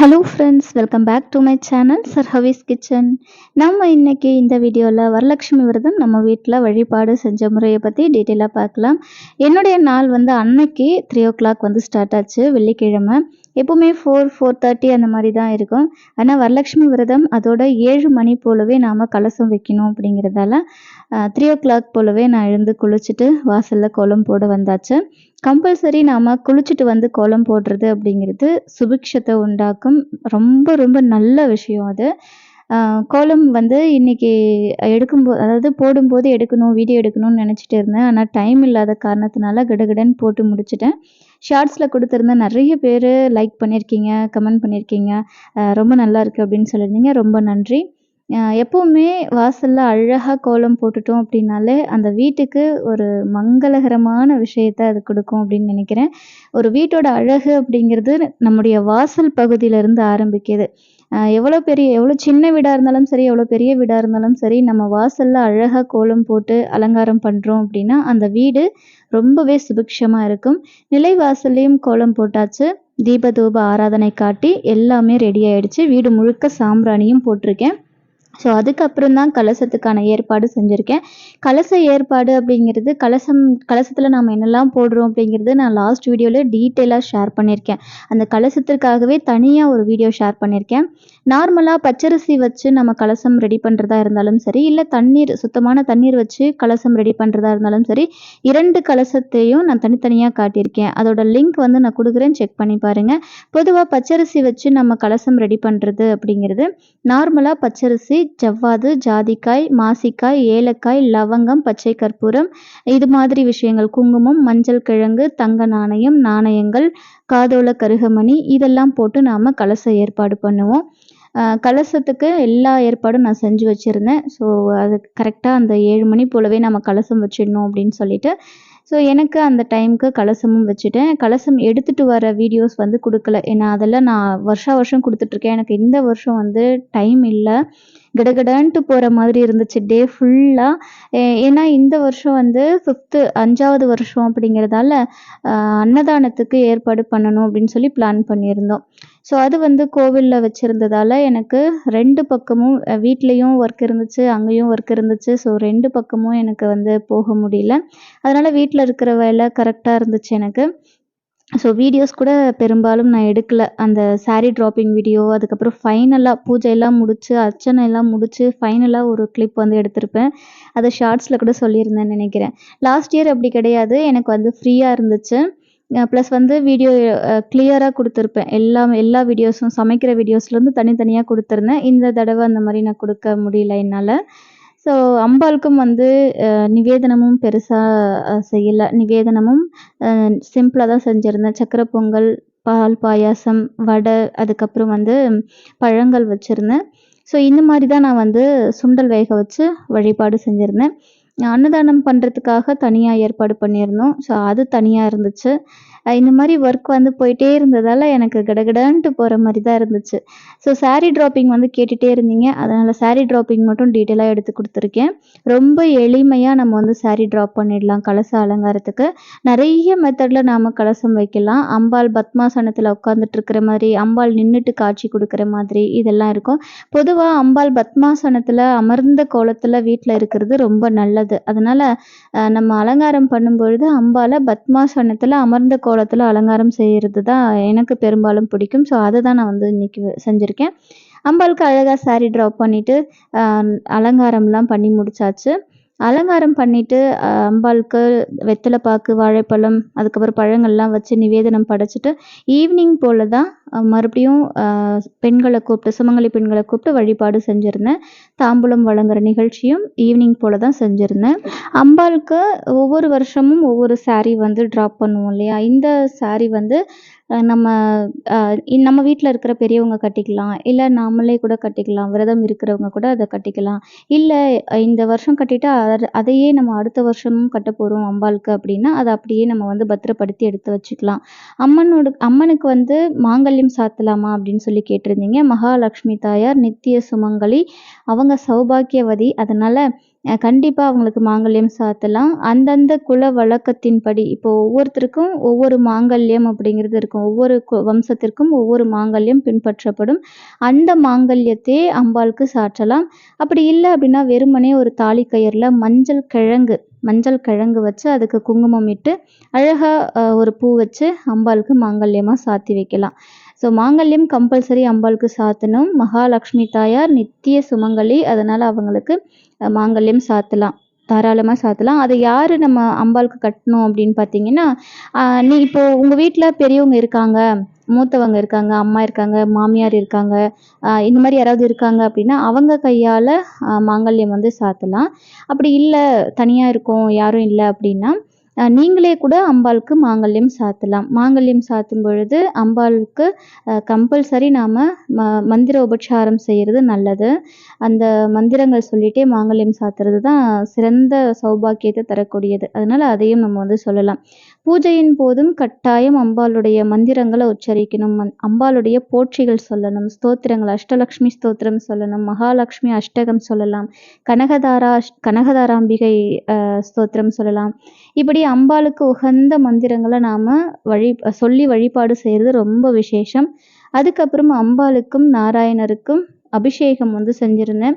Hello friends welcome back to my channel sir ஹவிஸ் kitchen நம்ம இன்னைக்கு இந்த வீடியோவில் வரலட்சுமி விரதம் நம்ம வீட்டில் வழிபாடு செஞ்ச முறையை பற்றி டீட்டெயிலாக பார்க்கலாம். என்னுடைய நாள் வந்து அன்னைக்கு த்ரீ ஓ கிளாக் வந்து ஸ்டார்ட் ஆச்சு வெள்ளிக்கிழமை. எப்போவுமே ஃபோர் ஃபோர் தேர்ட்டி அந்த மாதிரி தான் இருக்கும். ஆனால் வரலட்சுமி விரதம் அதோட ஏழு மணி போலவே நாம் கலசம் வைக்கணும் அப்படிங்கிறதால த்ரீ ஓ கிளாக் போலவே நான் எழுந்து குளிச்சுட்டு வாசலில் கோலம் போட வந்தாச்சு. கம்பல்சரி நாம் குளிச்சுட்டு வந்து கோலம் போடுறது அப்படிங்கிறது சுபிக்ஷத்தை உண்டாக்கும். ரொம்ப ரொம்ப நல்ல விஷயம் அது. கோலம் வந்து இன்னைக்கு எடுக்கும்போது அதாவது போடும்போது எடுக்கணும் வீடியோ எடுக்கணும்னு நினச்சிட்டு இருந்தேன். ஆனால் டைம் இல்லாத காரணத்தினால கடகடன்னு போட்டு முடிச்சிட்டேன். ஷார்ட்ஸில் கொடுத்துருந்தேன் நிறைய பேர் லைக் பண்ணியிருக்கீங்க கமெண்ட் பண்ணியிருக்கீங்க ரொம்ப நல்லா இருக்குது அப்படின்னு சொல்லியிருந்தீங்க. ரொம்ப நன்றி. எப்போவுமே வாசலில் அழகாக கோலம் போட்டுட்டோம் அப்படின்னாலே அந்த வீட்டுக்கு ஒரு மங்களகரமான விஷயத்த அது கொடுக்கும் அப்படின்னு நினைக்கிறேன். ஒரு வீட்டோட அழகு அப்படிங்கிறது நம்முடைய வாசல் பகுதியிலேருந்து ஆரம்பிக்குது. எவ்வளோ பெரிய எவ்வளோ சின்ன வீடாக இருந்தாலும் சரி எவ்வளோ பெரிய வீடாக இருந்தாலும் சரி நம்ம வாசலில் அழகாக கோலம் போட்டு அலங்காரம் பண்ணுறோம் அப்படின்னா அந்த வீடு ரொம்பவே சுபிக்ஷமாக இருக்கும். நிலைவாசல்லையும் கோலம் போட்டாச்சு. தீப தூப ஆராதனை காட்டி எல்லாமே ரெடி ஆயிடுச்சு. வீடு முழுக்க சாம்பிராணியும் போட்டிருக்கேன். ஸோ அதுக்கப்புறம் தான் கலசத்துக்கான ஏற்பாடு செஞ்சுருக்கேன். கலச ஏற்பாடு அப்படிங்கிறது கலசம் கலசத்தில் நாம் என்னெல்லாம் போடுறோம் அப்படிங்கிறது நான் லாஸ்ட் வீடியோவில் டீட்டெயிலாக ஷேர் பண்ணியிருக்கேன் அந்த கலசத்திற்காகவே தனியாக ஒரு வீடியோ ஷேர் பண்ணியிருக்கேன் நார்மலாக பச்சரிசி வச்சு நம்ம கலசம் ரெடி பண்ணுறதா இருந்தாலும் சரி இல்லை தண்ணீர் சுத்தமான தண்ணீர் வச்சு கலசம் ரெடி பண்ணுறதா இருந்தாலும் சரி இரண்டு கலசத்தையும் நான் தனித்தனியாக காட்டியிருக்கேன். அதோட லிங்க் வந்து நான் கொடுக்குறேன் செக் பண்ணி பாருங்கள் பொதுவாக பச்சரிசி வச்சு நம்ம கலசம் ரெடி பண்ணுறது அப்படிங்கிறது நார்மலாக பச்சரிசி ஜவ்வாது ஜாதிக்காய் மாசிக்காய் ஏலக்காய் லவங்கம் பச்சை கற்பூரம். இது மாதிரி விஷயங்கள் குங்குமம் மஞ்சள் கிழங்கு தங்க நாணயம் நாணயங்கள் காதோல கருகமணி இதெல்லாம் போட்டு நாம் கலச ஏற்பாடு பண்ணுவோம். கலசத்துக்கு எல்லா ஏற்பாடும் நான் செஞ்சு வச்சுருந்தேன். ஸோ அது கரெக்டாக அந்த ஏழு மணி போலவே நம்ம கலசம் வச்சிடணும் அப்படின்னு சொல்லிட்டு. ஸோ எனக்கு அந்த டைமுக்கு கலசமும் வச்சுட்டேன். கலசம் எடுத்துகிட்டு வர வீடியோஸ் வந்து கொடுக்கல. ஏன்னா அதெல்லாம் நான் வருஷா வருஷம் கொடுத்துட்ருக்கேன் எனக்கு இந்த வருஷம் வந்து டைம் இல்லை. கடகடான்ட்டு போகிற மாதிரி இருந்துச்சு. டே ஃபுல்லாக ஏன்னா இந்த வருஷம் வந்து ஃபிஃப்த்து அஞ்சாவது வருஷம் அப்படிங்கிறதால அன்னதானத்துக்கு ஏற்பாடு பண்ணணும் அப்படின்னு சொல்லி பிளான் பண்ணியிருந்தோம். ஸோ அது வந்து கோவிலில் வச்சுருந்ததால எனக்கு ரெண்டு பக்கமும் வீட்லேயும் ஒர்க் இருந்துச்சு அங்கேயும் ஒர்க் இருந்துச்சு. ஸோ ரெண்டு பக்கமும் எனக்கு வந்து போக முடியல. அதனால் வீட்டில் இருக்கிற வேலை கரெக்டாக இருந்துச்சு எனக்கு. ஸோ வீடியோஸ் கூட பெரும்பாலும் நான் எடுக்கல. அந்த சாரீ ட்ராப்பிங் வீடியோ அதுக்கப்புறம் ஃபைனலாக பூஜையெல்லாம் முடித்து அர்ச்சனை எல்லாம் முடித்து ஃபைனலாக ஒரு கிளிப் வந்து எடுத்திருப்பேன். அதை ஷார்ட்ஸில் கூட சொல்லியிருந்தேன் நினைக்கிறேன். லாஸ்ட் இயர் அப்படி கிடையாது. எனக்கு வந்து ஃப்ரீயாக இருந்துச்சு. ப்ளஸ் வந்து வீடியோ கிளியராக கொடுத்துருப்பேன். எல்லாம் எல்லா வீடியோஸும் சமைக்கிற வீடியோஸ்லேருந்து தனித்தனியாக கொடுத்துருந்தேன். இந்த தடவை அந்த மாதிரி நான் கொடுக்க முடியல என்னால். ஸோ அம்பாளுக்கும் வந்து நிவேதனமும் பெருசாக செய்யலை. நிவேதனமும் சிம்பிளாக தான் செஞ்சுருந்தேன். சக்கரை பொங்கல் பால் பாயாசம் வடை அதுக்கப்புறம் வந்து பழங்கள் வச்சுருந்தேன். ஸோ இந்த மாதிரி தான் நான் வந்து சுண்டல் வேக வச்சு வழிபாடு செஞ்சுருந்தேன். அன்னதானம் பண்ணுறதுக்காக தனியாக ஏற்பாடு பண்ணியிருந்தோம். ஸோ அது தனியாக இருந்துச்சு. இந்த மாதிரி ஒர்க் வந்து போயிட்டே இருந்ததால் எனக்கு கடகடன்ட்டு போகிற மாதிரி தான் இருந்துச்சு. ஸோ சாரீ ட்ராப்பிங் வந்து கேட்டுகிட்டே இருந்தீங்க. அதனால் சாரீ ட்ராப்பிங் மட்டும் டீட்டெயிலாக எடுத்து கொடுத்துருக்கேன். ரொம்ப எளிமையாக நம்ம வந்து சாரீ ட்ராப் பண்ணிடலாம் கலச அலங்காரத்துக்கு. நிறைய மெத்தடில் நாம் கலசம் வைக்கலாம். அம்பாள் பத்மாசனத்தில் உட்காந்துட்டு இருக்கிற மாதிரி அம்பாள் நின்றுட்டு காட்சி கொடுக்குற மாதிரி இதெல்லாம் இருக்கும். பொதுவாக அம்பாள் பத்மாசனத்தில் அமர்ந்த கோலத்தில் வீட்டில் இருக்கிறது ரொம்ப நல்லது. அதனால் நம்ம அலங்காரம் பண்ணும்பொழுது அம்பாலை பத்மாசனத்தில் அமர்ந்த கோ கோலத்தில் அலங்காரம் செய்கிறது தான் எனக்கு பெரும்பாலும் பிடிக்கும். ஸோ அதை தான் நான் வந்து இன்றைக்கி செஞ்சுருக்கேன். அம்பாளுக்கு அழகாக சாரீ ட்ராப் பண்ணிவிட்டு அலங்காரம்லாம் பண்ணி முடிச்சாச்சு. அலங்காரம் பண்ணிவிட்டு அம்பாளுக்கு வெத்தலை பாக்கு வாழைப்பழம் அதுக்கப்புறம் பழங்கள்லாம் வச்சு நிவேதனம் படைச்சிட்டு ஈவினிங் போல் தான் மறுபடியும் பெண்களை கூப்பிட்டு சுமங்கலி பெண்களை கூப்பிட்டு வழிபாடு செஞ்சுருந்தேன். தாம்பூலம் வழங்குற நிகழ்ச்சியும் ஈவினிங் போல் தான் செஞ்சுருந்தேன். அம்பாளுக்கு ஒவ்வொரு வருஷமும் ஒவ்வொரு சாரீ வந்து ட்ராப் பண்ணுவோம் இல்லையா? இந்த சாரீ வந்து நம்ம நம்ம வீட்டில் இருக்கிற பெரியவங்க கட்டிக்கலாம். இல்லை நாமளே கூட கட்டிக்கலாம். விரதம் இருக்கிறவங்க கூட அதை கட்டிக்கலாம். இல்லை இந்த வருஷம் கட்டிட்டு அதை அதையே நம்ம அடுத்த வருஷமும் கட்ட போகிறோம் அம்பாளுக்கு அப்படின்னா அதை அப்படியே நம்ம வந்து பத்திரப்படுத்தி எடுத்து வச்சுக்கலாம். அம்மனோட அம்மனுக்கு வந்து மாங்கல்யம் சாத்தலாமா அப்படின்னு சொல்லி கேட்டிருந்தீங்க. மகாலட்சுமி தாயார் நித்திய சுமங்கலி. அவங்க சௌபாக்கியவதி. அதனால் கண்டிப்பாக அவங்களுக்கு மாங்கல்யம் சாத்தலாம். அந்தந்த குல வழக்கத்தின்படி இப்போ ஒவ்வொருத்தருக்கும் ஒவ்வொரு மாங்கல்யம் அப்படிங்கிறது இருக்கும். ஒவ்வொரு கு- வம்சத்திற்கும் ஒவ்வொரு மாங்கல்யம் பின்பற்றப்படும். அந்த மாங்கல்யத்தையே அம்பாளுக்கு சாற்றலாம். அப்படி இல்லை அப்படின்னா வெறுமனே ஒரு தாலி கயிறில் மஞ்சள் கிழங்கு மஞ்சள் கிழங்கு வச்சு அதுக்கு குங்குமம் இட்டு அழகாக ஒரு பூ வச்சு அம்பாளுக்கு மாங்கல்யமாக சாத்தி வைக்கலாம். ஸோ மாங்கல்யம் கம்பல்சரி அம்பாளுக்கு சாத்தணும். மகாலட்சுமி தாயார் நித்திய சுமங்கலி. அதனால் அவங்களுக்கு மாங்கல்யம் சாத்தலாம். தாராளமாக சாத்தலாம். அதை யார் நம்ம அம்பாளுக்கு கட்டணும் அப்படின்னு பார்த்தீங்கன்னா நீ இப்போது உங்கள் வீட்டில் பெரியவங்க இருக்காங்க மூத்தவங்க இருக்காங்க அம்மா இருக்காங்க மாமியார் இருக்காங்க இந்த மாதிரி யாராவது இருக்காங்க அப்படின்னா அவங்க கையால் மாங்கல்யம் வந்து சாத்தலாம். அப்படி இல்லை தனியாக இருக்கும் யாரும் இல்லை அப்படின்னா நீங்களே கூட அம்பாளுக்கு மாங்கல்யம் சாத்தலாம். மாங்கல்யம் சாத்தும் பொழுது அம்பாளுக்கு கம்பல்சரி நாம் ம மந்திர உபச்சாரம் செய்கிறது நல்லது. அந்த மந்திரங்கள் சொல்லிகிட்டே மாங்கல்யம் சாத்துறது தான் சிறந்த சௌபாக்கியத்தை தரக்கூடியது. அதனால் அதையும் நம்ம வந்து சொல்லலாம். பூஜையின் போதும் கட்டாயம் அம்பாளுடைய மந்திரங்களை உச்சரிக்கணும். அம்பாளுடைய போற்றிகள் சொல்லணும் ஸ்தோத்திரங்கள் அஷ்டலக்ஷ்மி ஸ்தோத்திரம் சொல்லணும் மகாலட்சுமி அஷ்டகம் சொல்லலாம் கனகதாரா அஷ்- கனகதாராம்பிகை ஸ்தோத்திரம் சொல்லலாம். இப்படி அம்பாளுக்கு உகந்த மந்திரங்களை நாம் வழி சொல்லி வழிபாடு செய்கிறது ரொம்ப விசேஷம். அதுக்கப்புறம் அம்பாளுக்கும் நாராயணருக்கும் அபிஷேகம் வந்து செஞ்சுருந்தேன்.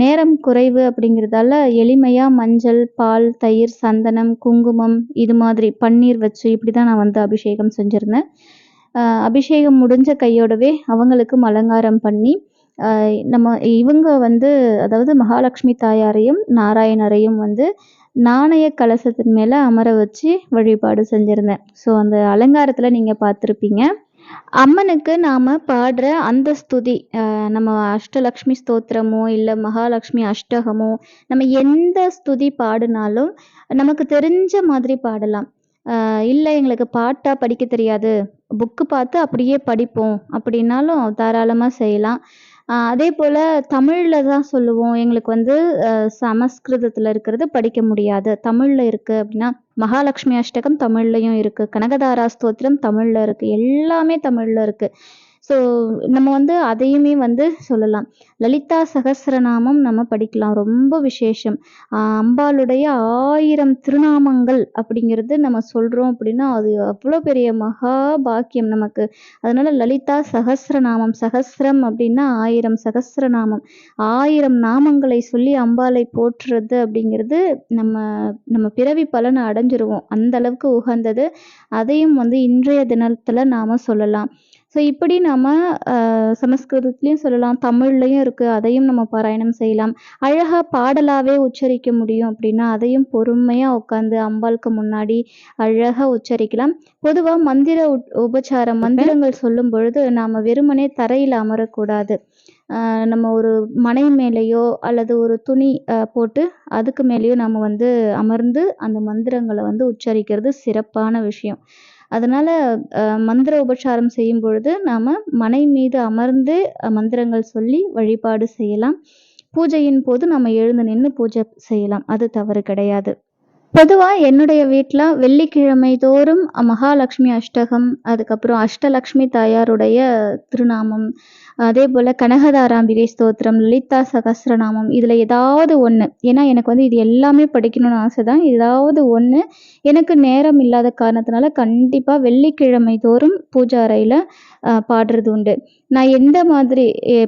நேரம் குறைவு அப்படிங்கிறதால எளிமையாக மஞ்சள் பால் தயிர் சந்தனம் குங்குமம் இது மாதிரி பன்னீர் வச்சு இப்படி தான் நான் வந்து அபிஷேகம் செஞ்சுருந்தேன். அபிஷேகம் முடிஞ்ச கையோடவே அவங்களுக்கும் அலங்காரம் பண்ணி நம்ம இவங்க வந்து அதாவது மகாலட்சுமி தாயாரையும் நாராயணரையும் வந்து நாணய கலசத்தின் மேலே அமர வச்சு வழிபாடு செஞ்சுருந்தேன். ஸோ அந்த அலங்காரத்தில் நீங்கள் பார்த்துருப்பீங்க. அம்மனுக்கு நாம் பாடுற அந்த ஸ்துதி நம்ம அஷ்டலக்ஷ்மி ஸ்தோத்திரமோ இல்லை மகாலட்சுமி அஷ்டகமோ நம்ம எந்த ஸ்துதி பாடினாலும் நமக்கு தெரிஞ்ச மாதிரி பாடலாம். இல்லை எங்களுக்கு பாட்டாக படிக்க தெரியாது புக்கு பார்த்து அப்படியே படிப்போம் அப்படின்னாலும் தாராளமாக செய்யலாம். அதே போல் தமிழில் தான் சொல்லுவோம். எங்களுக்கு வந்து சமஸ்கிருதத்தில் இருக்கிறது படிக்க முடியாது. தமிழில் இருக்குது அப்படின்னா மகாலட்சுமி அஷ்டகம் தமிழ்லையும் இருக்குது கனகதாரா ஸ்தோத்திரம் தமிழில் இருக்குது எல்லாமே தமிழில் இருக்குது ஸோ நம்ம வந்து அதையுமே வந்து சொல்லலாம். லலிதா சகசிரநாமம் நம்ம படிக்கலாம். ரொம்ப விசேஷம். அம்பாளுடைய ஆயிரம் திருநாமங்கள் அப்படிங்கிறது நம்ம சொல்கிறோம் அப்படின்னா அது அவ்வளோ பெரிய மகா பாக்கியம் நமக்கு. அதனால லலிதா சகசிரநாமம் சகசிரம் அப்படின்னா ஆயிரம் சகசிரநாமம். ஆயிரம் நாமங்களை சொல்லி அம்பாளை போற்றுறது அப்படிங்கிறது நம்ம நம்ம பிறவி பலனை அடைஞ்சிருவோம். அந்த அளவுக்கு உகந்தது. அதையும் வந்து இன்றைய தினத்தில் நாம் சொல்லலாம். ஸோ இப்படி நம்ம சமஸ்கிருதத்துலேயும் சொல்லலாம் தமிழ்லையும் இருக்குது அதையும் நம்ம பாராயணம் செய்யலாம். அழகாக பாடலாகவே உச்சரிக்க முடியும் அப்படின்னா அதையும் பொறுமையாக உட்காந்து அம்பாளுக்கு முன்னாடி அழகாக உச்சரிக்கலாம். பொதுவாக மந்திர உபச்சாரம் மந்திரங்கள் சொல்லும் பொழுது நாம் வெறுமனே தரையில் அமரக்கூடாது. நம்ம ஒரு மனை மேலேயோ அல்லது ஒரு துணி போட்டு அதுக்கு மேலேயோ நம்ம வந்து அமர்ந்து அந்த மந்திரங்களை வந்து உச்சரிக்கிறது சிறப்பான விஷயம். அதனால மந்திர உபச்சாரம் செய்யும் பொழுது நாம் மனை மீது அமர்ந்து மந்திரங்கள் சொல்லி வழிபாடு செய்யலாம். பூஜையின் போது நம்ம எழுந்து நின்று பூஜை செய்யலாம். அது தவறு கிடையாது. பொதுவாக என்னுடைய வீட்டில் வெள்ளிக்கிழமை தோறும் மகாலட்சுமி அஷ்டகம் அதுக்கப்புறம் அஷ்டலக்ஷ்மி தாயாருடைய திருநாமம் அதே போல் கனகதாராம்பிகை ஸ்தோத்திரம் லலிதா சகசிரநாமம் இதில் ஏதாவது ஒன்று ஏன்னா எனக்கு வந்து இது எல்லாமே படிக்கணும்னு ஆசை தான் ஏதாவது ஒன்று எனக்கு நேரம் இல்லாத காரணத்தினால கண்டிப்பாக வெள்ளிக்கிழமை தோறும் பூஜா அறையில் பாடுறது உண்டு. நான் எந்த மாதிரி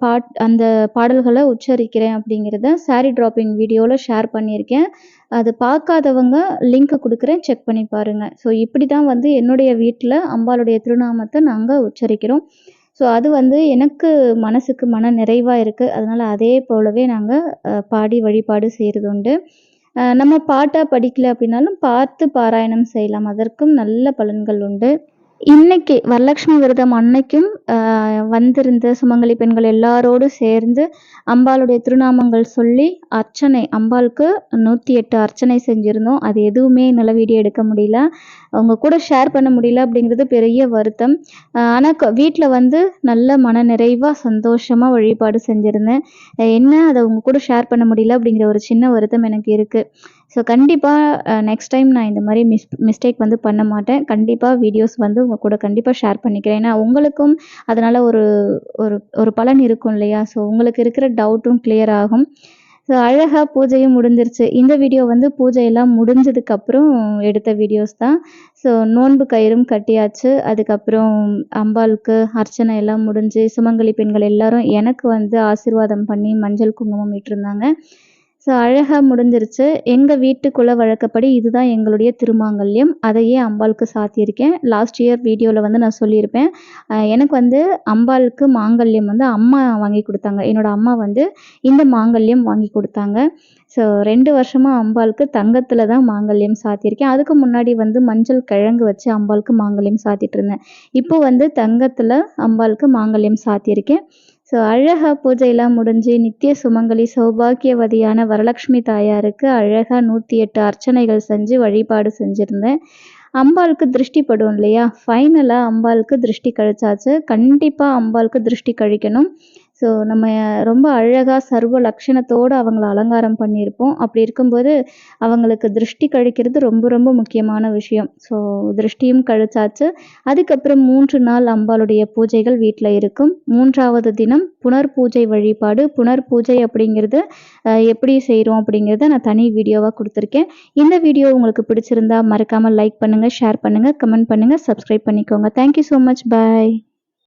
பாட் அந்த பாடல்களை உச்சரிக்கிறேன் அப்படிங்கிறத சாரி ட்ராப்பிங் வீடியோவில் ஷேர் பண்ணியிருக்கேன். அது பார்க்காதவங்க லிங்க் கொடுக்குறேன் செக் பண்ணி பாருங்கள் ஸோ இப்படி தான் வந்து என்னுடைய வீட்டில் அம்பாளுடைய திருநாமத்தை நாங்கள் உச்சரிக்கிறோம். ஸோ அது வந்து எனக்கு மனசுக்கு மன நிறைவாக இருக்குது அதனால் அதே போலவே நாங்கள் பாடி வழிபாடு செய்கிறது உண்டு. நம்ம பாட்டாக படிக்கல அப்படின்னாலும் பார்த்து பாராயணம் செய்யலாம். அதற்கும் நல்ல பலன்கள் உண்டு. இன்னைக்கு வரலட்சுமி விரதம் அன்னைக்கும் வந்திருந்த சுமங்கலி பெண்கள் எல்லாரோடும் சேர்ந்து அம்பாளுடைய திருநாமங்கள் சொல்லி அர்ச்சனை அம்பாளுக்கு நூற்றி எட்டு அர்ச்சனை செஞ்சுருந்தோம். அது எதுவுமே என்னால் வீடியோ எடுக்க முடியல. அவங்க கூட ஷேர் பண்ண முடியல அப்படிங்கிறது பெரிய வருத்தம். ஆனால் வீட்டில் வந்து நல்ல மன நிறைவாக சந்தோஷமாக வழிபாடு செஞ்சுருந்தேன். என்ன அதை அவங்க கூட ஷேர் பண்ண முடியல அப்படிங்கிற ஒரு சின்ன வருத்தம் எனக்கு இருக்குது ஸோ கண்டிப்பாக நெக்ஸ்ட் டைம் நான் இந்த மாதிரி மிஸ் மிஸ்டேக் வந்து பண்ண மாட்டேன். கண்டிப்பாக வீடியோஸ் வந்து உங்கள் கூட கண்டிப்பாக ஷேர் பண்ணிக்கிறேன். ஏன்னா உங்களுக்கும் அதனால் ஒரு ஒரு ஒரு பலன் இருக்கும் இல்லையா? ஸோ உங்களுக்கு இருக்கிற டவுட்டும் கிளியர் ஆகும். ஸோ அழகாக பூஜையும் முடிஞ்சிருச்சு. இந்த வீடியோ வந்து பூஜையெல்லாம் முடிஞ்சதுக்கப்புறம் எடுத்த வீடியோஸ் தான். ஸோ நோன்பு கயிறும் கட்டியாச்சு. அதுக்கப்புறம் அம்பாளுக்கு அர்ச்சனை எல்லாம் முடிஞ்சு சுமங்கலி பெண்கள் எல்லாரும் எனக்கு வந்து ஆசீர்வாதம் பண்ணி மஞ்சள் குங்குமம் இட்டிருந்தாங்க. ஸோ அழகாக முடிஞ்சிருச்சு. எங்கள் வீட்டுக்குள்ள வழக்கப்படி இதுதான் எங்களுடைய திருமாங்கல்யம். அதையே அம்பாளுக்கு சாத்தியிருக்கேன். லாஸ்ட் இயர் வீடியோவில் வந்து நான் சொல்லியிருப்பேன். எனக்கு வந்து அம்பாளுக்கு மாங்கல்யம் வந்து அம்மா வாங்கி கொடுத்தாங்க. என்னோடய அம்மா வந்து இந்த மாங்கல்யம் வாங்கி கொடுத்தாங்க. ஸோ ரெண்டு வருஷமாக அம்பாளுக்கு தங்கத்தில் தான் மாங்கல்யம் சாத்தியிருக்கேன். அதுக்கு முன்னாடி வந்து மஞ்சள் கிழங்கு வச்சு அம்பாளுக்கு மாங்கல்யம் சாத்திட்டு இருந்தேன். இப்போ வந்து தங்கத்தில் அம்பாளுக்கு மாங்கல்யம் சாத்தியிருக்கேன். ஸோ அழகாக பூஜையெல்லாம் முடிஞ்சு நித்திய சுமங்கலி சௌபாக்கியவதியான வரலட்சுமி தாயாருக்கு அழகாக நூற்றி எட்டு அர்ச்சனைகள் செஞ்சு வழிபாடு செஞ்சுருந்தேன். அம்பாளுக்கு திருஷ்டி படும் இல்லையா? ஃபைனலாக அம்பாளுக்கு திருஷ்டி கழிச்சாச்சு. கண்டிப்பாக அம்பாளுக்கு திருஷ்டி கழிக்கணும். ஸோ நம்ம ரொம்ப அழகாக சர்வ லட்சணத்தோடு அவங்கள அலங்காரம் பண்ணியிருப்போம். அப்படி இருக்கும்போது அவங்களுக்கு திருஷ்டி கழிக்கிறது ரொம்ப ரொம்ப முக்கியமான விஷயம். ஸோ திருஷ்டியும் கழிச்சாச்சு. அதுக்கப்புறம் மூன்று நாள் அம்பாளுடைய பூஜைகள் வீட்டில் இருக்கும். மூன்றாவது தினம் புனர் பூஜை வழிபாடு. புனர் பூஜை அப்படிங்கிறது எப்படி செய்கிறோம் அப்படிங்கிறத நான் தனி வீடியோவாக கொடுத்துருக்கேன். இந்த வீடியோ உங்களுக்கு பிடிச்சிருந்தா மறக்காமல் லைக் பண்ணுங்கள் ஷேர் பண்ணுங்கள் கமெண்ட் பண்ணுங்கள் சப்ஸ்கிரைப் பண்ணிக்கோங்க. Thank you so much bye